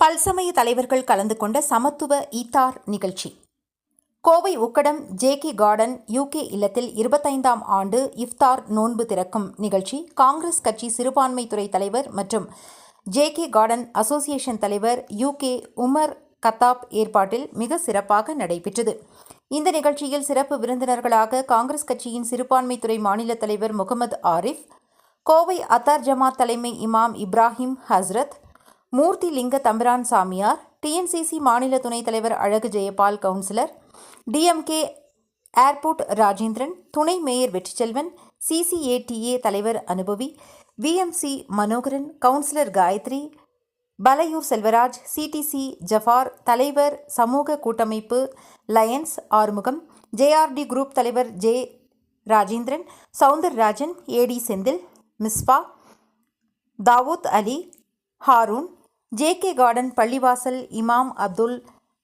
பல்சமய தலைவர்கள் கலந்து கொண்ட சமத்துவ ஈத்தார் நிகழ்ச்சி. Kovai Ukkadam J K garden U K இல்லத்தில் இருபத்தைந்தாம் ஆண்டு இஃப்தார் நோன்பு திறக்கும் நிகழ்ச்சி. காங்கிரஸ் கட்சி சிறுபான்மைத்துறை தலைவர் மற்றும் ஜேகே கார்டன் அசோசியேஷன் தலைவர் யூகே உமர் கத்தாப் ஏற்பாட்டில் மிக சிறப்பாக நடைபெற்றது. இந்த நிகழ்ச்சியில் சிறப்பு விருந்தினர்களாக காங்கிரஸ் கட்சியின் சிறுபான்மைத்துறை மாநில தலைவர் முகமது ஆரிஃப் கோவை அத்தார் ஜமாத் தலைமை இமாம் இப்ராஹிம் ஹஸ்ரத் மூர்த்தி லிங்க தம்பிரான் சாமியார் டிஎன்சிசி மாநில துணைத் தலைவர் Azhagu Jayapal councillor DMK airport Rajendran துணை mayor Vetriselvan C C A D A தலைவர் அனுபவி V M C Manoharan councillor Gayathri Palayur Selvaraj C D C Jafar தலைவர் சமூக கூட்டமைப்பு Lions Arumugam J R D group தலைவர் J Rajendran Soundararajan A D Senthil Misba Dawood Ali Haroon J K garden பள்ளிவாசல் இமாம் Abdul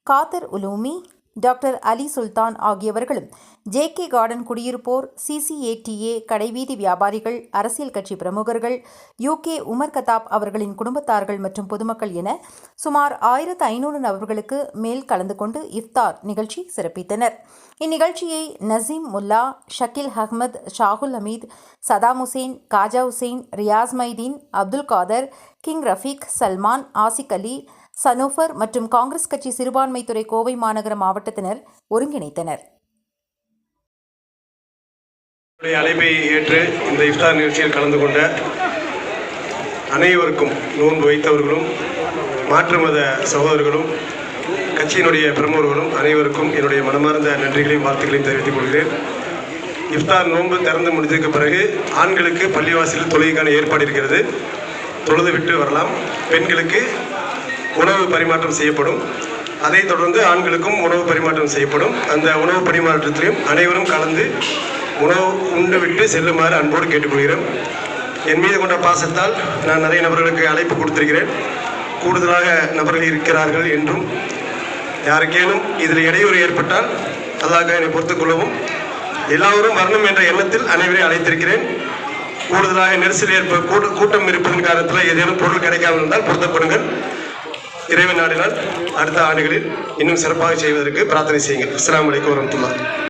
Kader Ulumi doctor Ali Sultan ஆகியவர்களும் J K garden குடியிருப்போர் C C A D A கடைவீதி வியாபாரிகள் அரசியல் கட்சி பிரமுகர்கள் யூகே உமர் கதாப் அவர்களின் குடும்பத்தார்கள் மற்றும் பொதுமக்கள் என சுமார் ஆயிரத்து ஐநூறு நபர்களுக்கு மேல் கலந்து கொண்டு இஃப்தார் நிகழ்ச்சி சிறப்பித்தனர். இந்நிகழ்ச்சியை நசீம் முல்லா ஷக்கீல் அஹ்மத் ஷாகுல் ஹமீத் சதாம் ஹுசேன் காஜா ஹுசேன் ரியாஸ் மைதீன் அப்துல் காதர் கிங் ரஃபீக் சல்மான் ஆசிக் அலி சனோஃபர் மற்றும் காங்கிரஸ் கட்சி சிறுபான்மைத்துறை கோவை மாநகர மாவட்டத்தினர் ஒருங்கிணைத்தனர். அழைப்பை ஏற்று இந்த இஃப்தார் நிகழ்ச்சியில் கலந்து கொண்ட அனைவருக்கும் நோன்பு வைத்தவர்களும் மாற்று மத சகோதரர்களும் கட்சியினுடைய பிரமுகர்களும் அனைவருக்கும் என்னுடைய மனமார்ந்த நன்றிகளையும் வாழ்த்துக்களையும் தெரிவித்துக் கொள்கிறேன். இஃப்தார் நோன்பு திறந்து முடிந்ததுக்கு பிறகு ஆண்களுக்கு பள்ளிவாசலில் தொழுகைக்கான ஏற்பாடு இருக்கிறது. தொழுது விட்டு வரலாம். பெண்களுக்கு உணவு பரிமாற்றம் செய்யப்படும். அதைத் தொடர்ந்து ஆண்களுக்கும் உணவு பரிமாற்றம் செய்யப்படும். அந்த உணவு பரிமாற்றத்திலையும் அனைவரும் கலந்து உணவு உண்டு விட்டு செல்லுமாறு அன்போடு கேட்டுக்கொள்கிறேன். என் மீது கொண்ட பாசத்தால் நான் நிறைய நபர்களுக்கு அழைப்பு கொடுத்திருக்கிறேன். கூடுதலாக நபர்கள் இருக்கிறார்கள் என்றும் யாருக்கேனும் இதில் இடையூறு ஏற்பட்டால் அதாக என்னை பொறுத்துக்கொள்ளவும் எல்லாரும் வரணும் என்ற எண்ணத்தில் அனைவரையும் அழைத்திருக்கிறேன். கூடுதலாக நெரிசல் ஏற்ப கூட்டம் இருப்பதன் காரணத்தில் ஏதேனும் பொருள் கிடைக்காமல் இருந்தால் பொருத்தப்படுங்கள். இறைவன் நாடினால் அடுத்த ஆண்டுகளில் இன்னும் சிறப்பாக செய்வதற்கு பிரார்த்தனை செய்யுங்கள். அஸ்லாம் அலைக்கும் வரமத்துல்லா